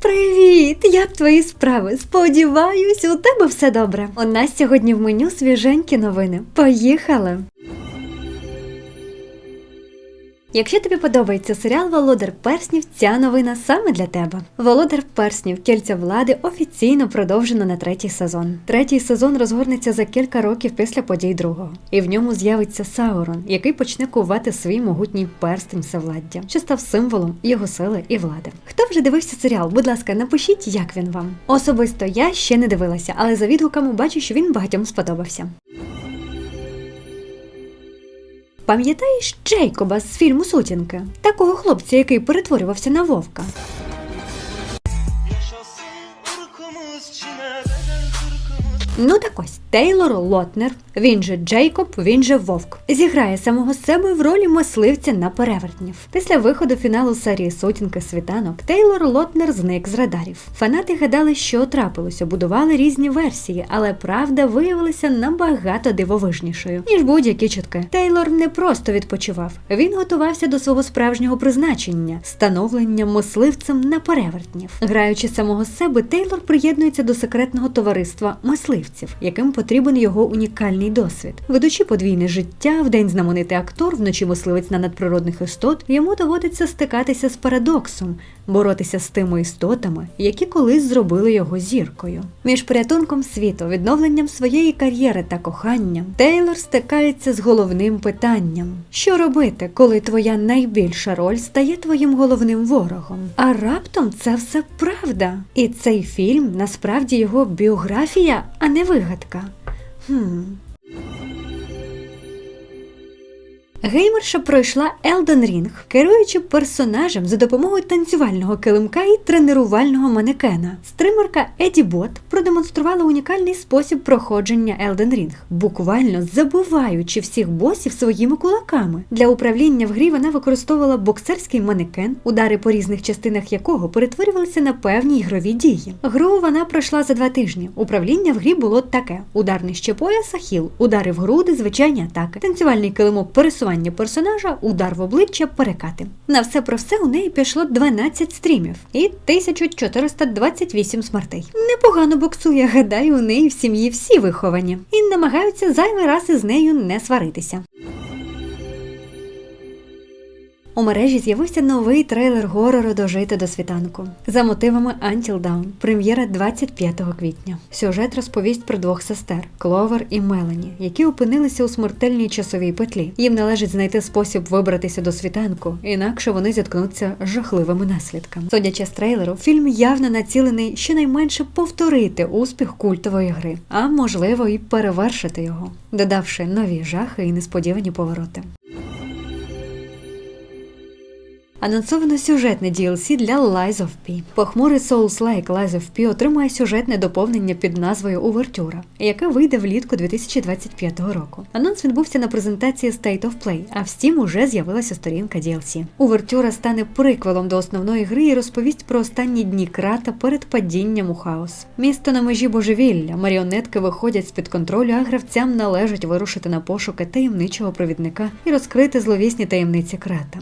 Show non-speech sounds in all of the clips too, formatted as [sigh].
Привіт! Як твої справи? Сподіваюсь, у тебе все добре. У нас сьогодні в меню свіженькі новини. Поїхали! Якщо тобі подобається серіал Володар Перснів, ця новина саме для тебе. Володар Перснів кільця влади офіційно продовжено на третій сезон. Третій сезон розгорнеться за кілька років після подій другого, і в ньому з'явиться Саурон, який почне кувати свій могутній перстень всевладдя, що став символом його сили і влади. Хто вже дивився серіал? Будь ласка, напишіть, як він вам. Особисто я ще не дивилася, але за відгуками бачу, що він багатьом сподобався. Пам'ятаєш Джейкоба з фільму Сутінки? Такого хлопця, який перетворювався на вовка. Ну так ось Тейлор Лотнер, він же Джейкоб, він же Вовк, зіграє самого себе в ролі мисливця на перевертнів. Після виходу фіналу серії Сутінки світанок Тейлор Лотнер зник з радарів. Фанати гадали, що трапилося, будували різні версії, але правда виявилася набагато дивовижнішою ніж будь-які чутки. Тейлор не просто відпочивав, він готувався до свого справжнього призначення становлення мисливцем на перевертнів. Граючи самого себе, Тейлор приєднується до секретного товариства мисливців, яким потрібен його унікальний досвід. Ведучи подвійне життя, вдень знаменитий актор, вночі мисливець на надприродних істот, йому доводиться стикатися з парадоксом, боротися з тими істотами, які колись зробили його зіркою. Між порятунком світу, відновленням своєї кар'єри та коханням, Тейлор стикається з головним питанням: що робити, коли твоя найбільша роль стає твоїм головним ворогом? А раптом це все правда. І цей фільм насправді його біографія, а не вигадка. Хм. Геймерша пройшла Elden Ring, керуючи персонажем за допомогою танцювального килимка і тренувального манекена. Стримерка Еді Бот продемонструвала унікальний спосіб проходження Elden Ring, буквально забуваючи всіх босів своїми кулаками. Для управління в грі вона використовувала боксерський манекен, удари по різних частинах якого перетворювалися на певні ігрові дії. Гру вона пройшла за два тижні. Управління в грі було таке: удар нижче пояса, хіл, удари в груди, звичайні атаки, танцювальний килимок пересування персонажа, удар в обличчя, перекати. На все про все у неї пішло 12 стрімів і 1428 смертей. Непогано боксує, гадаю, у неї в сім'ї всі виховані і намагаються зайвий раз із нею не сваритися. У мережі з'явився новий трейлер горору Дожити до світанку за мотивами Until Dawn, прем'єра 25 квітня. Сюжет розповість про двох сестер Кловер і Мелані, які опинилися у смертельній часовій петлі. Їм належить знайти спосіб вибратися до світанку, інакше вони зіткнуться з жахливими наслідками. Судячи з трейлеру, фільм явно націлений щонайменше повторити успіх культової гри, а можливо і перевершити його, додавши нові жахи і несподівані повороти. Анонсовано сюжетне DLC для Lies of P. Похмурий Souls-like Lies of P отримує сюжетне доповнення під назвою Увертюра, яке вийде влітку 2025 року. Анонс відбувся на презентації State of Play, а в Steam уже з'явилася сторінка DLC. Увертюра стане приквелом до основної гри і розповість про останні дні крата перед падінням у хаос. Місто на межі божевілля, маріонетки виходять з під контролю, а гравцям належить вирушити на пошуки таємничого провідника і розкрити зловісні таємниці крата.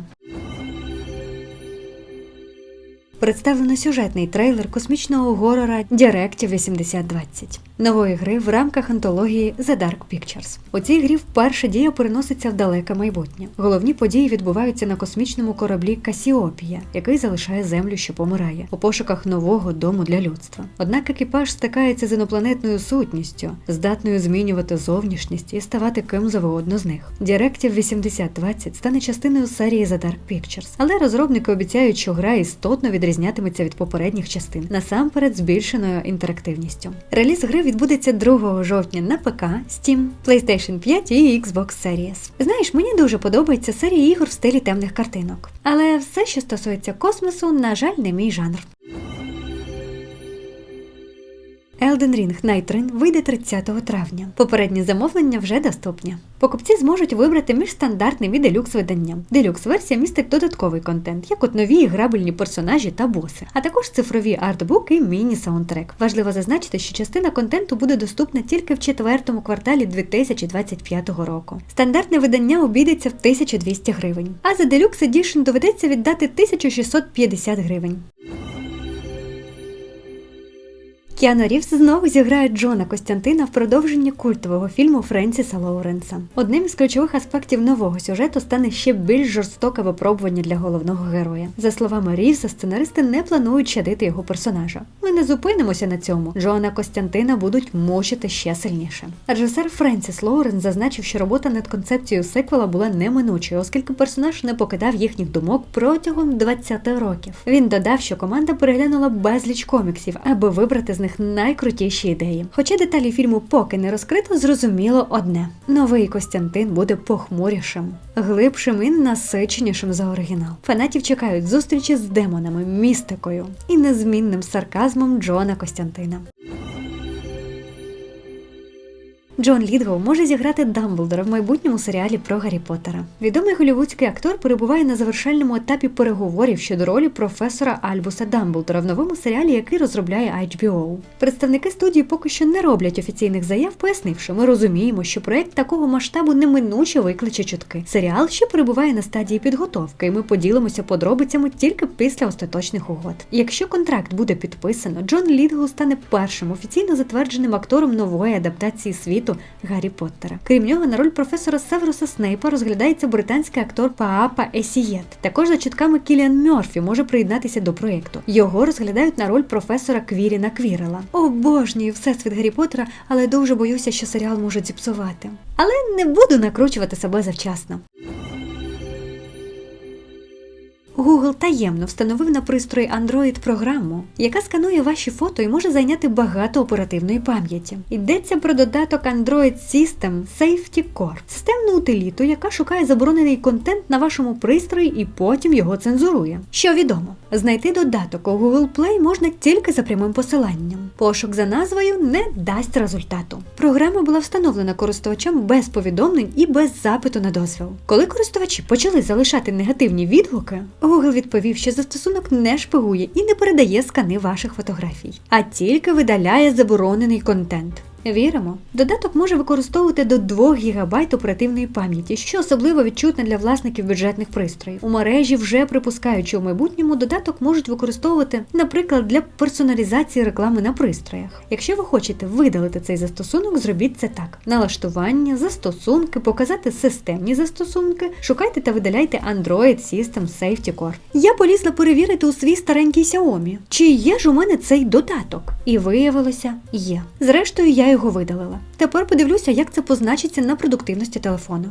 Представлено сюжетний трейлер космічного горора Directive 8020, нової гри в рамках антології The Dark Pictures. У цій грі вперше дія переноситься в далеке майбутнє. Головні події відбуваються на космічному кораблі Касіопія, який залишає землю, що помирає, у пошуках нового дому для людства. Однак екіпаж стикається з інопланетною сутністю, здатною змінювати зовнішність і ставати ким завгодно з них. Directive 8020 стане частиною серії The Dark Pictures, але розробники обіцяють, що гра істотно відрізнятиметься від попередніх частин, насамперед збільшеною інтерактивністю. Реліз гри відбудеться 2 жовтня на ПК, Steam, PlayStation 5 і Xbox Series. Знаєш, мені дуже подобається серія ігор в стилі темних картинок. Але все, що стосується космосу, на жаль, не мій жанр. Elden Ring Rain вийде 30 травня. Попередні замовлення вже доступні. Покупці зможуть вибрати між стандартним і делюкс виданням. Делюкс версія містить додатковий контент, як от нові грабельні персонажі та боси, а також цифрові артбук і міні-саундтрек. Важливо зазначити, що частина контенту буде доступна тільки в четвертому кварталі 2025 року. Стандартне видання обійдеться в 1200 гривень, а за Deluxe Edition доведеться віддати 1650 гривень. Кіану Рівз знову зіграє Джона Костянтина в продовженні культового фільму Френсіса Лоуренса. Одним із ключових аспектів нового сюжету стане ще більш жорстоке випробування для головного героя. За словами Рівза, сценаристи не планують щадити його персонажа. Ми не зупинимося на цьому. Джона Костянтина будуть мучити ще сильніше. Режисер Френсіс Лоуренс зазначив, що робота над концепцією сиквела була неминучою, оскільки персонаж не покидав їхніх думок протягом 20 років. Він додав, що команда переглянула безліч коміксів, аби вибрати з них найкрутіші ідеї. Хоча деталі фільму поки не розкрито, зрозуміло одне: новий Костянтин буде похмурішим, глибшим і насиченішим за оригінал. Фанатів чекають зустрічі з демонами, містикою і незмінним сарказмом Джона Костянтина. Джон Лідгоу може зіграти Дамблдора в майбутньому серіалі про Гаррі Поттера. Відомий голівудський актор перебуває на завершальному етапі переговорів щодо ролі професора Альбуса Дамблдора в новому серіалі, який розробляє HBO. Представники студії поки що не роблять офіційних заяв, пояснивши, ми розуміємо, що проект такого масштабу неминуче викличе чутки. Серіал ще перебуває на стадії підготовки, і ми поділимося подробицями тільки після остаточних угод. Якщо контракт буде підписано, Джон Лідгоу стане першим офіційно затвердженим актором нової адаптації світу Гаррі Поттера. Крім нього, на роль професора Северуса Снейпа розглядається британський актор Паапа Есієт. Також за чутками Кіліан Мьорфі може приєднатися до проєкту. Його розглядають на роль професора Квіріна Квірела. Обожнюю всесвіт Гаррі Поттера, але дуже боюся, що серіал можуть зіпсувати. Але не буду накручувати себе завчасно. Google таємно встановив на пристрої Android програму, яка сканує ваші фото і може зайняти багато оперативної пам'яті. Йдеться про додаток Android System Safety Core – системну утиліту, яка шукає заборонений контент на вашому пристрої і потім його цензурує. Що відомо, знайти додаток у Google Play можна тільки за прямим посиланням. Пошук за назвою не дасть результату. Програма була встановлена користувачам без повідомлень і без запиту на дозвіл. Коли користувачі почали залишати негативні відгуки, Google відповів, що застосунок не шпигує і не передає скани ваших фотографій, а тільки видаляє заборонений контент. Віримо, додаток може використовувати до 2 ГБ оперативної пам'яті, що особливо відчутно для власників бюджетних пристроїв. У мережі вже припускають, що в майбутньому додаток можуть використовувати, наприклад, для персоналізації реклами на пристроях. Якщо ви хочете видалити цей застосунок, зробіть це так: налаштування, застосунки, показати системні застосунки, шукайте та видаляйте Android System Safety Core. Я полізла перевірити у свій старенький Xiaomi, чи є ж у мене цей додаток. І виявилося, є. Зрештою, я його видалила. Тепер подивлюся, як це позначиться на продуктивності телефону.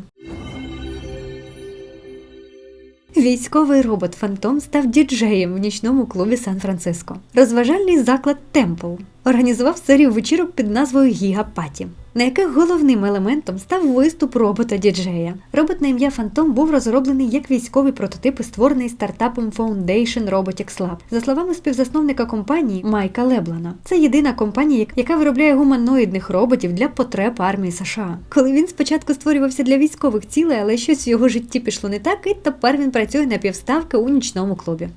Військовий робот Фантом став діджеєм в нічному клубі Сан-Франциско. Розважальний заклад Темпл організував серію вечірок під назвою Гіга Паті, на яких головним елементом став виступ робота-діджея. Робот на ім'я Фантом був розроблений як військовий прототип і створений стартапом Foundation Robotics Lab. За словами співзасновника компанії Майка Леблана, це єдина компанія, яка виробляє гуманоїдних роботів для потреб армії США. Коли він спочатку створювався для військових цілей, але щось в його житті пішло не так, і тепер він працює на півставки у нічному клубі.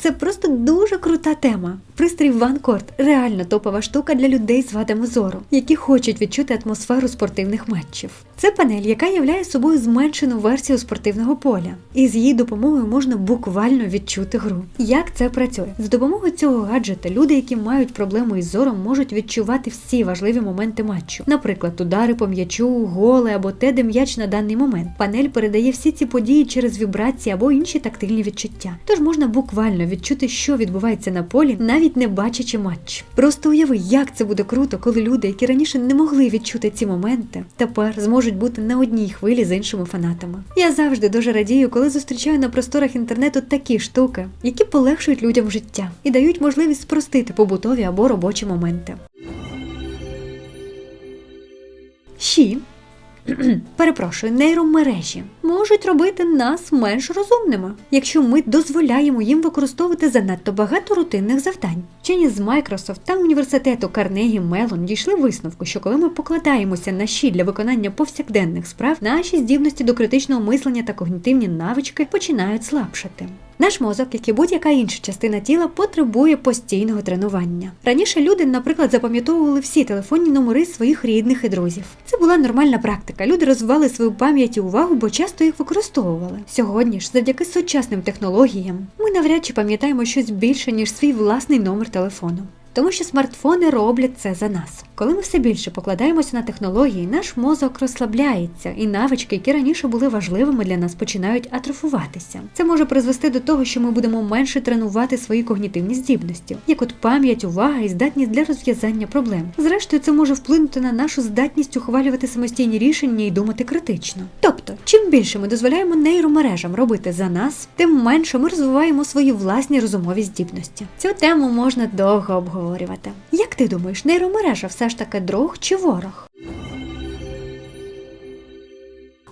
Це просто дуже крута тема. Пристрій OneCord – реально топова штука для людей з вадами зору, які хочуть відчути атмосферу спортивних матчів. Це панель, яка являє собою зменшену версію спортивного поля, і з її допомогою можна буквально відчути гру. Як це працює? За допомогою цього гаджета люди, які мають проблему із зором, можуть відчувати всі важливі моменти матчу, наприклад, удари по м'ячу, голи або те, де м'яч на даний момент. Панель передає всі ці події через вібрації або інші тактильні відчуття. Тож можна буквально відчути, що відбувається на полі, навіть не бачачи матч. Просто уяви, як це буде круто, коли люди, які раніше не могли відчути ці моменти, тепер зможуть бути на одній хвилі з іншими фанатами. Я завжди дуже радію, коли зустрічаю на просторах інтернету такі штуки, які полегшують людям життя і дають можливість спростити побутові або робочі моменти. [clears throat] Перепрошую, нейромережі можуть робити нас менш розумними, якщо ми дозволяємо їм використовувати занадто багато рутинних завдань. Вчені з Microsoft та університету Карнегі Мелон дійшли висновку, що коли ми покладаємося на щі для виконання повсякденних справ, наші здібності до критичного мислення та когнітивні навички починають слабшати. Наш мозок, як і будь-яка інша частина тіла, потребує постійного тренування. Раніше люди, наприклад, запам'ятовували всі телефонні номери своїх рідних і друзів. Це була нормальна практика. Люди розвивали свою пам'ять і увагу, бо часто їх використовували. Сьогодні ж, завдяки сучасним технологіям, ми навряд чи пам'ятаємо щось більше, ніж свій власний номер телефону. Тому що смартфони роблять це за нас. Коли ми все більше покладаємося на технології, наш мозок розслабляється, і навички, які раніше були важливими для нас, починають атрофуватися. Це може призвести до того, що ми будемо менше тренувати свої когнітивні здібності, як от пам'ять, увага і здатність для розв'язання проблем. Зрештою, це може вплинути на нашу здатність ухвалювати самостійні рішення і думати критично. Тобто, чим більше ми дозволяємо нейромережам робити за нас, тим менше ми розвиваємо свої власні розумові здібності. Цю тему можна довго обговорювати. Як ти думаєш, нейромережа все ж таки друг чи ворог?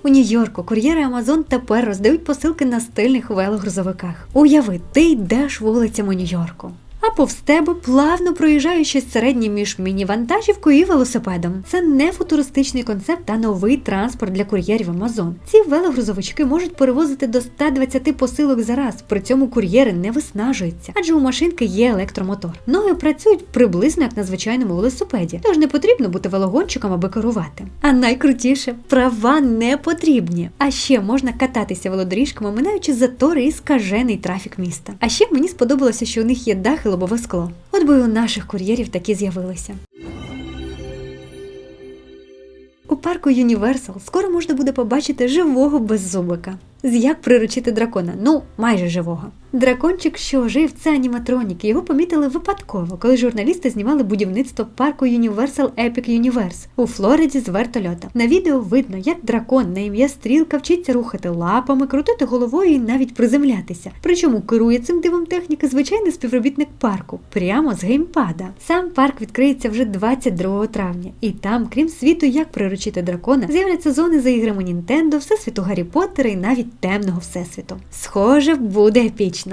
У Нью-Йорку кур'єри Амазон тепер роздають посилки на стильних велогрузовиках. Уяви, ти йдеш вулицями Нью-Йорку. А повз тебе плавно проїжджає щось середнє між міні-вантажівкою і велосипедом. Це не футуристичний концепт, а новий транспорт для кур'єрів Амазон. Ці велогрузовички можуть перевозити до 120 посилок за раз. При цьому кур'єри не виснажуються, адже у машинки є електромотор. Ноги працюють приблизно як на звичайному велосипеді, тож не потрібно бути велогонщиком, аби керувати. А найкрутіше права не потрібні. А ще можна кататися велодоріжками, минаючи затори і скажений трафік міста. А ще мені сподобалося, що у них є дах і лобове скло. От би у наших кур'єрів такі з'явилися. У парку Юніверсал скоро можна буде побачити живого беззубика. З як приручити дракона? Ну, майже живого. Дракончик, що ожив, це аніматронік. Його помітили випадково, коли журналісти знімали будівництво парку Universal Epic Universe у Флориді з вертольота. На відео видно, як дракон на ім'я Стрілка вчиться рухати лапами, крутити головою і навіть приземлятися. Причому керує цим дивом техніки звичайний співробітник парку прямо з геймпада. Сам парк відкриється вже 22 травня, і там, крім світу, як приручити дракона, з'являться зони за іграми Нінтендо, всесвіту Гаррі Поттера і навіть темного всесвіту. Схоже, буде епічно.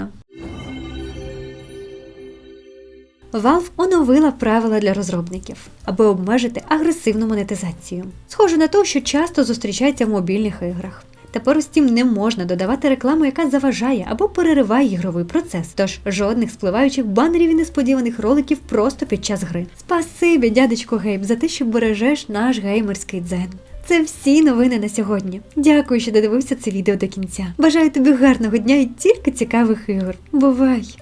Valve оновила правила для розробників, аби обмежити агресивну монетизацію. Схоже на те, що часто зустрічається в мобільних іграх. Тепер у Steam не можна додавати рекламу, яка заважає або перериває ігровий процес. Тож жодних спливаючих банерів і несподіваних роликів просто під час гри. Спасибі, дядечко Гейб, за те, що бережеш наш геймерський дзен. Це всі новини на сьогодні. Дякую, що додивився це відео до кінця. Бажаю тобі гарного дня і тільки цікавих ігор. Бувай!